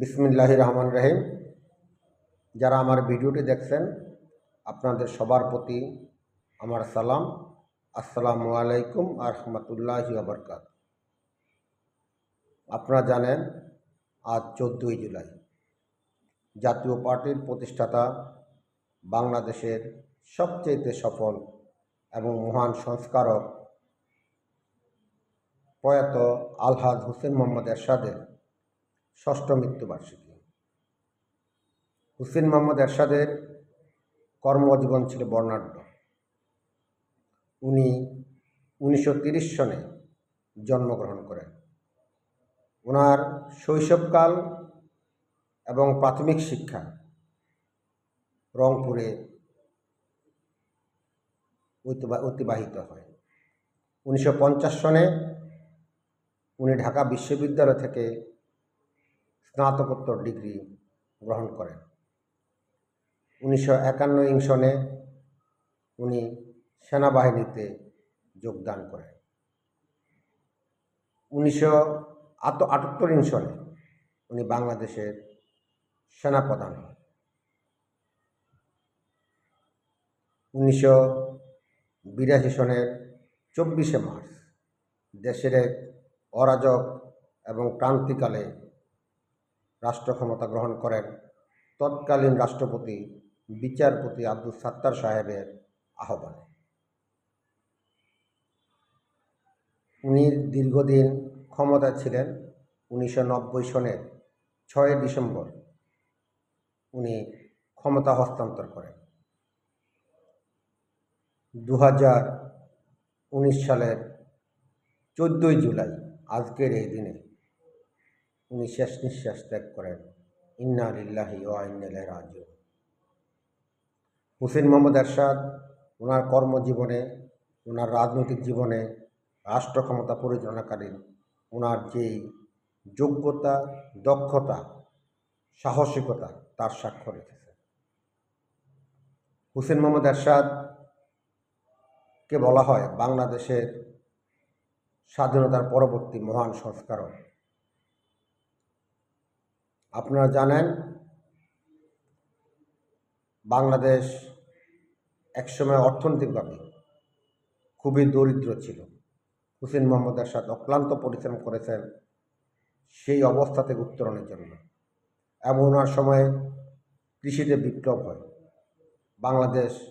বিসমিল্লাহ রহমান রহিম যারা আমার ভিডিওটি দেখছেন, আপনাদের সবার প্রতি আমার সালাম। আসসালামু আলাইকুম আর রহমতুল্লাহি আবরকাত আপনারা জানেন, আজ চোদ্দোই জুলাই। জাতীয় পার্টির প্রতিষ্ঠাতা বাংলাদেশের সবচেয়ে সফল এবং মহান সংস্কারক প্রয়াত আলহাজ হোসেন মোহাম্মদ এরশাদের ষষ্ঠ মৃত্যুবার্ষিকী। হুসেন মোহাম্মদ এরশাদের কর্মজীবন ছিল বর্ণাঢ্য। উনি উনিশশো সনে জন্মগ্রহণ করেন। ওনার শৈশবকাল এবং প্রাথমিক শিক্ষা রংপুরে অতিবা- অতিবাহিত হয়। উনিশশো পঞ্চাশ সনে উনি ঢাকা বিশ্ববিদ্যালয় থেকে স্নাতকোত্তর ডিগ্রি গ্রহণ করেন। উনিশশো একান্ন ইং সনে উনি সেনাবাহিনীতে যোগদান করেন। উনিশশো আট আটাত্তর ইং সনে উনি বাংলাদেশের সেনাপ্রধান হন। উনিশশো বিরাশি সনের চব্বিশে মার্চ দেশের এক অরাজক এবং ক্রান্তিকালে রাষ্ট্র ক্ষমতা গ্রহণ করেন। তৎকালীন রাষ্ট্রপতি বিচারপতি আব্দুল সাত্তার সাহেবের আহ্বানে। উনি দীর্ঘদিন ক্ষমতা ছিলেন, উনিশশো নব্বই সনের ছয় ডিসেম্বর উনি ক্ষমতা হস্তান্তর করেন। দু হাজার উনিশ সালের চোদ্দোই জুলাই, আজকের এই দিনে উনি শেষ নিঃশ্বাস ত্যাগ করেন। ইন্না লিল্লাহি ও ইলাইহি রাজিউন। হুসেন মোহাম্মদ এরশাদ ওনার কর্মজীবনে ওনার রাজনৈতিক জীবনে, রাষ্ট্র ক্ষমতা পরিচালনাকালীন ওনার যেই যোগ্যতা, দক্ষতা, সাহসিকতা, তার সাক্ষ্য রেখেছে হুসেন মোহাম্মদ এরশাদ কে বলা হয় বাংলাদেশের স্বাধীনতার পরবর্তী মহান সংস্কারক আপনারা জানেন, বাংলাদেশ একসময় অর্থনৈতিকভাবে খুবই দরিদ্র ছিল। হুসেন মোহাম্মদ এরশাদ অক্লান্ত পরিশ্রম করেছেন সেই অবস্থা থেকে উত্তরণের জন্য। এবং ওনার সময়ে কৃষিতে বিপ্লব হয়। বাংলাদেশ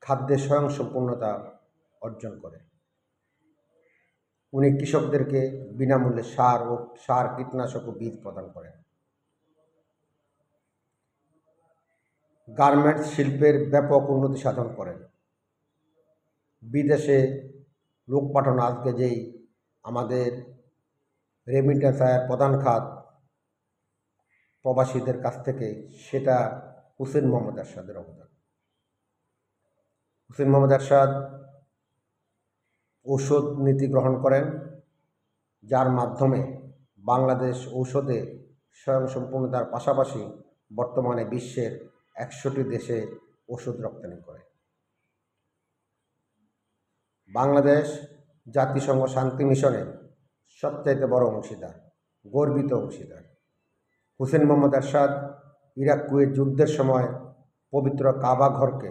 খাদ্যে স্বয়ংসম্পূর্ণতা অর্জন করে। উনি কৃষকদেরকে বিনামূল্যে সার ও সার কীটনাশক ও বীজ প্রদান করেন। গার্মেন্টস শিল্পের ব্যাপক উন্নতি সাধন করেন। বিদেশে লোক পাঠানো আজকে যেই আমাদের আয়ের প্রধান খাত প্রবাসীদের কাছ থেকে, সেটা হুসেন মোহাম্মদ এরশাদের অবদান। হুসেন মোহাম্মদ এরশাদ ঔষধ নীতি গ্রহণ করেন, যার মাধ্যমে বাংলাদেশ ঔষধে স্বয়ংসম্পূর্ণতার পাশাপাশি বর্তমানে বিশ্বের একশোটি দেশে ওষুধ রপ্তানি করে। বাংলাদেশ জাতিসংঘ শান্তি মিশনের সবচাইতে বড় অংশীদার, গর্বিত অংশীদার। হুসেন মোহাম্মদ এরশাদ ইরাক কুয়েত যুদ্ধের সময় পবিত্র কাবা ঘরকে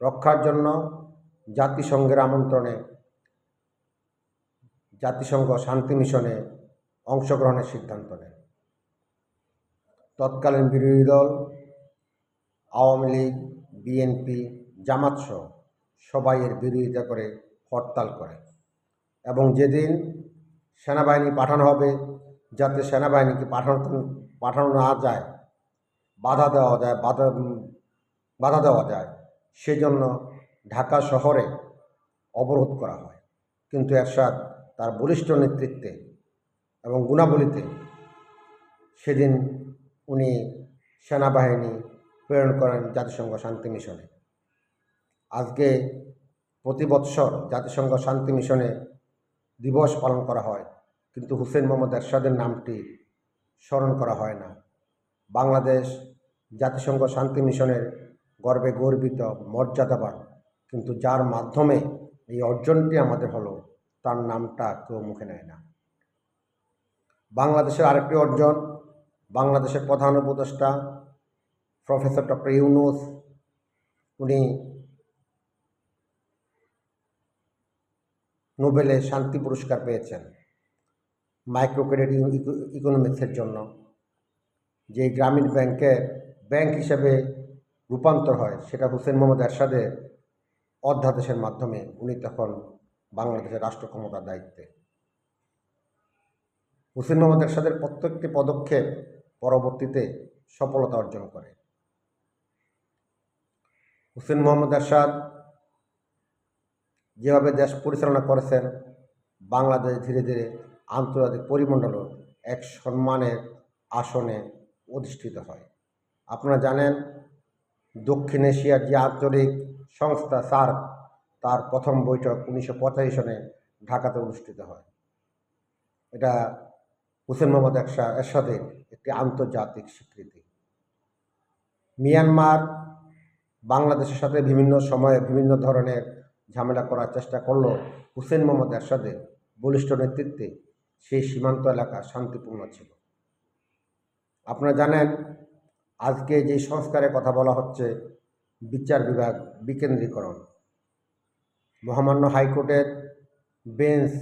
রক্ষার জন্য জাতিসংঘের আমন্ত্রণে, জাতিসংঘ শান্তি মিশনে অংশগ্রহণের সিদ্ধান্ত নেন তৎকালীন বিরোধী দল আওয়ামী লীগ বিএনপি জামাতসহ সবাই এর বিরোধিতা করে হরতাল করে। এবং যেদিন সেনাবাহিনী পাঠানো হবে, যাতে সেনাবাহিনীকে পাঠানো পাঠানো না যায়, বাধা দেওয়া যায়, বাধা বাধা দেওয়া যায়, সেজন্য ঢাকা শহরে অবরোধ করা হয়। কিন্তু এরশাদ তার বলিষ্ঠ নেতৃত্বে এবং গুণাবলীতে সেদিন উনি সেনাবাহিনী প্রেরণ করেন জাতিসংঘ শান্তি মিশনে। আজকে প্রতি বৎসর জাতিসংঘ শান্তি মিশনে দিবস পালন করা হয়, কিন্তু হুসেন মোহাম্মদ এরশাদের নামটি স্মরণ করা হয় না। বাংলাদেশ জাতিসংঘ শান্তি মিশনের গর্বে গর্বিত মর্যাদাবান, কিন্তু যার মাধ্যমে এই অর্জনটি আমাদের হলো, তার নামটা কেউ মুখে নেয় না। বাংলাদেশের আরেকটি অর্জন, বাংলাদেশের প্রধান উপদেষ্টা প্রফেসর ডক্টর ইউনুস উনি নোবেলে শান্তি পুরস্কার পেয়েছেন মাইক্রো ক্রেডিট ইকোনমিক্সের জন্য যে গ্রামীণ ব্যাংকের ব্যাংক হিসেবে রূপান্তর হয়, সেটা হুসেন মোহাম্মদ এরশাদের অধ্যাদেশের মাধ্যমে উনি তখন বাংলাদেশের রাষ্ট্র ক্ষমতার দায়িত্বে। হুসেন মোহাম্মদ এরশাদের প্রত্যেকটি পদক্ষেপ পরবর্তীতে সফলতা অর্জন করে। হুসেন মোহাম্মদ এরশাদ যেভাবে দেশ পরিচালনা করেছেন, বাংলাদেশ ধীরে ধীরে আন্তর্জাতিক পরিমণ্ডলও এক সম্মানের আসনে অধিষ্ঠিত হয়। আপনারা জানেন, দক্ষিণ এশিয়ার যে আঞ্চলিক সংস্থা সার্ক, তার প্রথম বৈঠক উনিশশো পঁচাশি সনে ঢাকাতে অনুষ্ঠিত হয়। এটা হুসেন মোহাম্মদ একশা এরশাদের একটি আন্তর্জাতিক স্বীকৃতি। মিয়ানমার বাংলাদেশের সাথে বিভিন্ন সময়ে বিভিন্ন ধরনের ঝামেলা করার চেষ্টা করলেও হুসেন মোহাম্মদ এরশাদের বলিষ্ঠ নেতৃত্বে। সেই সীমান্ত এলাকা শান্তিপূর্ণ ছিল। আপনারা জানেন, আজকে যে সংস্কারের কথা বলা হচ্ছে, বিচার বিভাগ বিকেন্দ্রীকরণ। মহামান্য হাইকোর্টের বেঞ্চ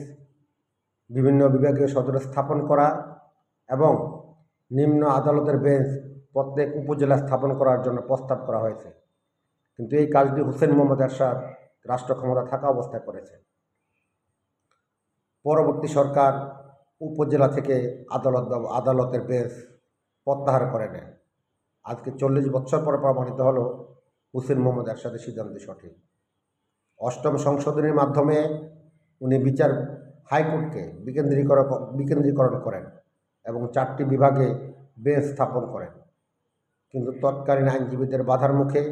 বিভিন্ন বিভাগীয় সদরে স্থাপন করা এবং নিম্ন আদালতের বেঞ্চ প্রত্যেক উপজেলা স্থাপন করার জন্য প্রস্তাব করা হয়েছে। কিন্তু এই কাজটি হুসেন মোহাম্মদ এরশাদ রাষ্ট্র ক্ষমতা থাকা অবস্থায় করেছে পরবর্তী সরকার উপজেলা থেকে আদালত আদালতের বেঞ্চ প্রত্যাহার করে নেয়। আজকে চল্লিশ বছর পরে প্রমাণিত হলো হুসেন মোহাম্মদ এরশাদের সিদ্ধান্ত সঠিক। অষ্টম সংশোধনীর মাধ্যমে উনি বিচার হাইকোর্টকে বিকেন্দ্রীকরণ বিকেন্দ্রীকরণ করেন এবং চারটি বিভাগে বেঞ্চ স্থাপন করেন। কিন্তু তৎকালীন আইনজীবীদের বাধার মুখে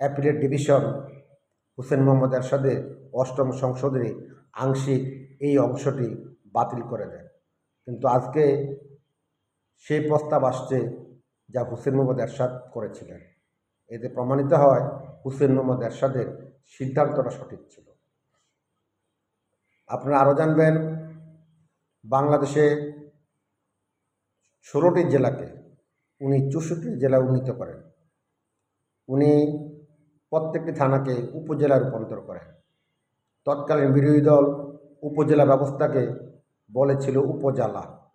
অ্যাপিলেট ডিভিশন হুসেন মোহাম্মদ এরশাদের অষ্টম সংশোধনী আংশিক এই অংশটি বাতিল করে দেন। কিন্তু আজকে সেই প্রস্তাব আসছে যা হুসেন মোহাম্মদ এরশাদ করেছিলেন। এতে প্রমাণিত হয় হুসেন মোহাম্মদ এরশাদের সিদ্ধান্তটা সঠিক ছিল। আপনারা আরও জানবেন, বাংলাদেশে ষোলোটি জেলাকে, উনি চৌষট্টি জেলা উন্নীত করেন। উনি প্রত্যেকটি থানাকে উপজেলা রূপান্তর করেন। তৎকালীন বিরোধী দল উপজেলা ব্যবস্থাকে বলেছিল উপজেলা।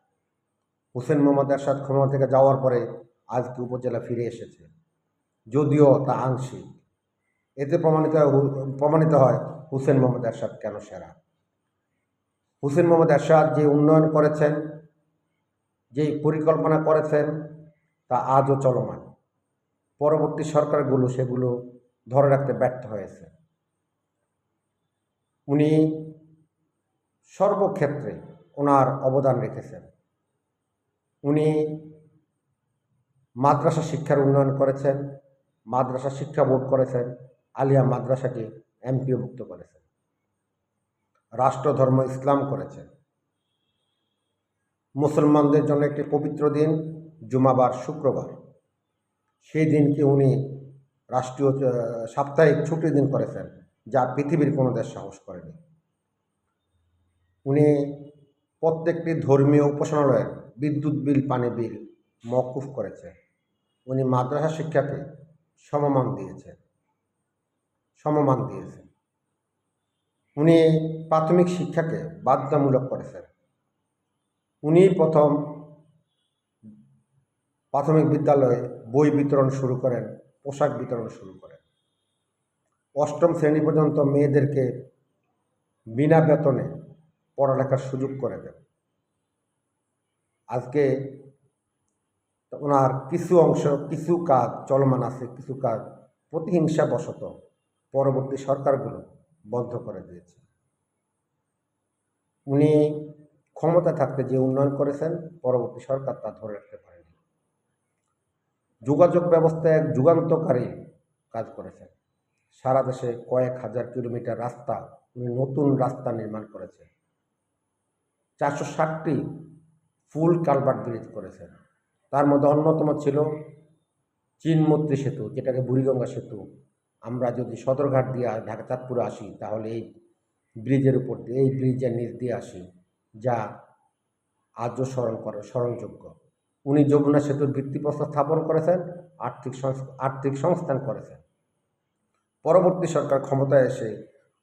হুসেন মোহাম্মদ এরশাদ ক্ষমতা থেকে যাওয়ার পরে আজকে উপজেলা ফিরে এসেছে। যদিও তা আংশিক। এতে প্রমাণিত প্রমাণিত হয় হুসেন মোহাম্মদ এরশাদ কেন সেরা। হুসেন মোহাম্মদ এরশাদ যে উন্নয়ন করেছেন, যে পরিকল্পনা করেছেন, তা আজও চলমান। পরবর্তী সরকারগুলো সেগুলো ধরে রাখতে ব্যর্থ হয়েছে। উনি সর্বক্ষেত্রে ওনার অবদান রেখেছেন। উনি মাদ্রাসা শিক্ষার উন্নয়ন করেছেন, মাদ্রাসা শিক্ষা বোর্ড করেছেন, আলিয়া মাদ্রাসাকে এমপিওভুক্ত করেছেন। রাষ্ট্রধর্ম ইসলাম করেছেন। মুসলমানদের জন্য একটি পবিত্র দিন, জুমাবার শুক্রবার। সেই দিনকে উনি রাষ্ট্রীয় সাপ্তাহিক ছুটির দিন করেছেন, যা পৃথিবীর কোনো দেশ সাহস করেনি। উনি প্রত্যেকটি ধর্মীয় উপাসনালয়ের বিদ্যুৎ বিল, পানি বিল মকুফ করেছে উনি মাদ্রাসা শিক্ষাকে সমমান দিয়েছেন। সমমান দিয়েছেন। উনি প্রাথমিক শিক্ষাকে বাধ্যতামূলক করেছেন। উনি প্রথম প্রাথমিক বিদ্যালয়ে বই বিতরণ শুরু করেন। পোশাক বিতরণ শুরু করেন অষ্টম শ্রেণি পর্যন্ত মেয়েদেরকে বিনা বেতনে পড়ালেখার সুযোগ করে দেন। আজকে ওনার কিছু অংশ, কিছু কাজ চলমান আছে, কিছু কাজ প্রতিহিংসাবশত পরবর্তী সরকারগুলো বন্ধ করে দিয়েছে। উনি ক্ষমতা থাকতে যে উন্নয়ন করেছেন, পরবর্তী সরকার তা ধরে রাখতে পারেনি। যোগাযোগ ব্যবস্থা এক যুগান্তকারী কাজ করেছেন সারা দেশে কয়েক হাজার কিলোমিটার রাস্তা উনি নতুন রাস্তা নির্মাণ করেছেন চারশো ষাটটি ফুল কালভার্ট ব্রিজ করেছেন তার মধ্যে অন্যতম ছিল চিনমত্রী সেতু, যেটাকে বুড়িগঙ্গা সেতু। আমরা যদি সদরঘাট দিয়ে ঢাকা চাঁদপুরে আসি, তাহলে এই ব্রিজের উপর দিয়ে, এই ব্রিজের নিচ দিয়ে আসি, যা আজও স্মরণ করে, স্মরণযোগ্য। উনি যমুনা সেতুর ভিত্তিপ্রস্তর স্থাপন করেছেন, আর্থিক আর্থিক সংস্থান করেছেন। পরবর্তী সরকার ক্ষমতায় এসে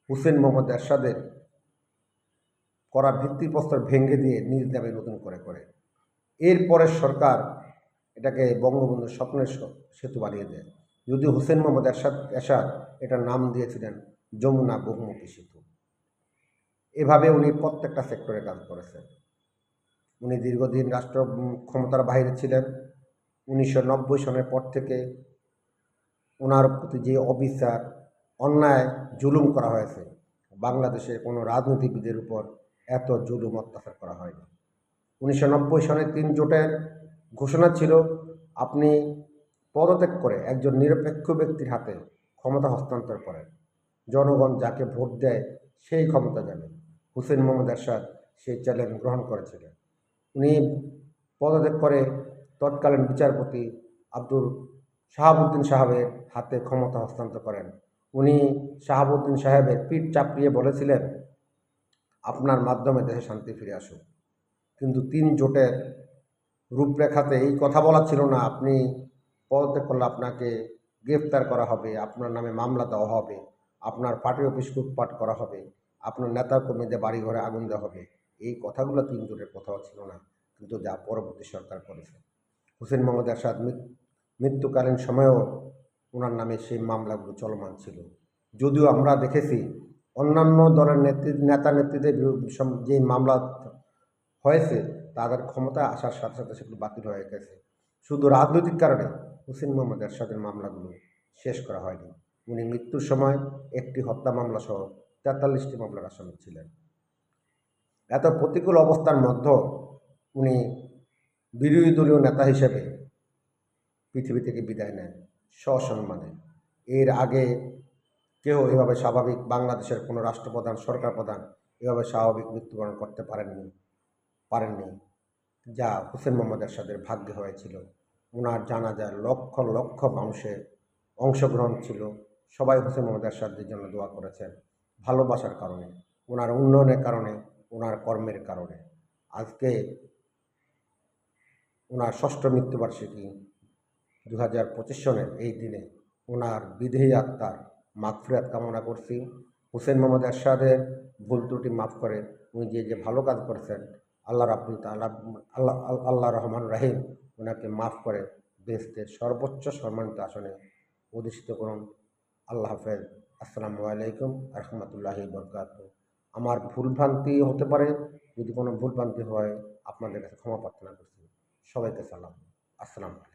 হুসেন মোহাম্মদ এরশাদের করা ভিত্তিপ্রস্তর ভেঙে দিয়ে নিজ নামে নতুন করে করে। এরপরের সরকার এটাকে বঙ্গবন্ধুর স্বপ্নের সেতু বানিয়ে দেয়। যদিও হুসেন মোহাম্মদ এরশাদ এরশাদ এটার নাম দিয়েছিলেন যমুনা বহুমুখী সেতু। এভাবে উনি প্রত্যেকটা সেক্টরে কাজ করেছেন। উনি দীর্ঘদিন রাষ্ট্র ক্ষমতার বাইরে ছিলেন। উনিশশো নব্বই সনের পর থেকে ওনার প্রতি যে অবিচার, অন্যায় জুলুম করা হয়েছে বাংলাদেশের কোনো রাজনীতিবিদের উপর এত জুলুম অত্যাচার করা হয়নি। উনিশশো নব্বই সনের তিন জোটের ঘোষণা ছিল, আপনি পদত্যাগ করে একজন নিরপেক্ষ ব্যক্তির হাতে ক্ষমতা হস্তান্তর করেন। জনগণ যাকে ভোট দেয় সেই ক্ষমতা যাবে হুসেন মোহাম্মদ এরশাদ সেই চ্যালেঞ্জ গ্রহণ করেছিলেন। উনি পদত্যাগ করে তৎকালীন বিচারপতি আব্দুল শাহাবুদ্দিন সাহেবের হাতে ক্ষমতা হস্তান্তর করেন। উনি শাহাবুদ্দিন সাহেবের পিঠ চাপড়িয়ে বলেছিলেন, আপনার মাধ্যমে দেশে শান্তি ফিরে আসুক। কিন্তু তিন জোটের রূপরেখাতে এই কথা বলা ছিল না, আপনি পদত্যাগ করলে আপনাকে গ্রেফতার করা হবে, আপনার নামে মামলা দেওয়া হবে, আপনার পার্টি অফিস লুটপাট করা হবে, আপনার নেতা কর্মীদের বাড়িঘরে আগুন দেওয়া হবে। এই কথাগুলো তিন জোটের কথাও ছিল না, কিন্তু যা পরবর্তী সরকার করেছে। হুসেন মোহাম্মদ মৃত- মৃত্যুকালীন সময়েও ওনার নামে সেই মামলাগুলো চলমান ছিল। যদিও আমরা দেখেছি, অন্যান্য দলের নেত্রী, নেতা নেত্রীদের যে মামলা হয়েছে, তাদের ক্ষমতা আসার সাথে সাথে সেগুলো বাতিল হয়ে গেছে। শুধু রাজনৈতিক কারণে হুসেন মোহাম্মদ এরশাদের মামলাগুলো শেষ করা হয়নি। উনি মৃত্যুর সময় একটি হত্যা মামলা সহ তেতাল্লিশটি মামলার আসামি ছিলেন। এত প্রতিকূল অবস্থার মধ্যেও উনি বিরোধী দলীয় নেতা হিসেবে পৃথিবী থেকে বিদায় নেন, সসম্মানে। এর আগে কেউ এভাবে স্বাভাবিক বাংলাদেশের কোনো রাষ্ট্রপ্রধান, সরকার প্রধান এভাবে স্বাভাবিক মৃত্যুবরণ করতে পারেননি পারেননি, যা হুসেন মোহাম্মদ এরশাদের ভাগ্যে হয়েছিল। ওনার জানাজার লক্ষ লক্ষ মানুষের অংশগ্রহণ ছিল। সবাই হুসেন মোহাম্মদ এরশাদের জন্য দোয়া করেছেন ভালোবাসার কারণে। ওনার উন্নয়নের কারণে ওনার কর্মের কারণে। আজকে ওনার ষষ্ঠ মৃত্যুবার্ষিকী দু হাজার পঁচিশ সনের এই দিনে ওনার বিদেহী আত্মার মাগফিরাত কামনা করছি। হুসেন মোহাম্মদ এরশাদের ভুল ত্রুটি মাফ করে উনি যে যে ভালো কাজ করেছেন, আল্লাহ রাবুল আল্লাহ আল্লাহ রহমান রাহিম ওনাকে মাফ করে দেশদের সর্বোচ্চ সম্মানিত আসনে অধিষ্ঠিত করুন। আল্লাহ হাফেজ। আসসালামু আলাইকুম রহমতুল্লাহি বরকাত আমার ভুলভ্রান্তি হতে পারে। যদি কোনো ভুলভ্রান্তি হয়, আপনাদের কাছে ক্ষমা প্রার্থনা করছি। সবাইকে সালাম। আসসালামু আলাইকুম।